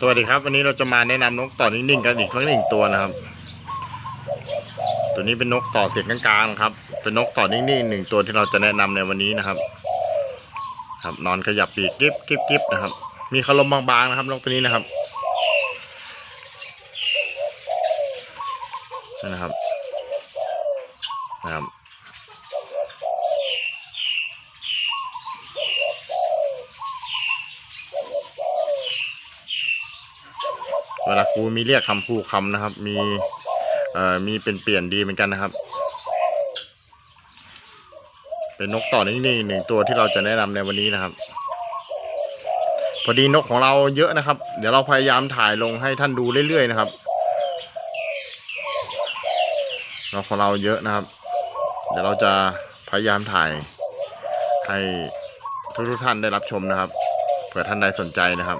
สวัสดีครับ วันนี้เราจะมาแนะนำนกต่อนิ่งๆกันอีกครั้งหนึ่งตัวนะครับ ตัวนี้เป็นนกต่อเสียงกลางๆครับ เป็นนกต่อนิ่งๆหนึ่งตัวที่เราจะแนะนำในวันนี้นะครับ ครับนอนขยับปีกกิ๊บกิ๊บกิ๊บนะครับ มีคารมบางๆนะครับนกตัวนี้นะครับนี่นะครับนะครับ เวลาครูมีเรียกคำครูคำนะครับ มีเอ่อมีเป็นเปลี่ยนดีเหมือนกันนะครับ เป็นนกต่อนิ่งๆหนึ่งตัวที่เราจะแนะนำในวันนี้นะครับ พอดีนกของเราเยอะนะครับ เดี๋ยวเราพยายามถ่ายลงให้ท่านดูเรื่อยๆนะครับนกของเราเยอะนะครับ เดี๋ยวเราจะพยายามถ่ายให้ทุกๆท่านได้รับชมนะครับ เผื่อท่านใดสนใจนะครับ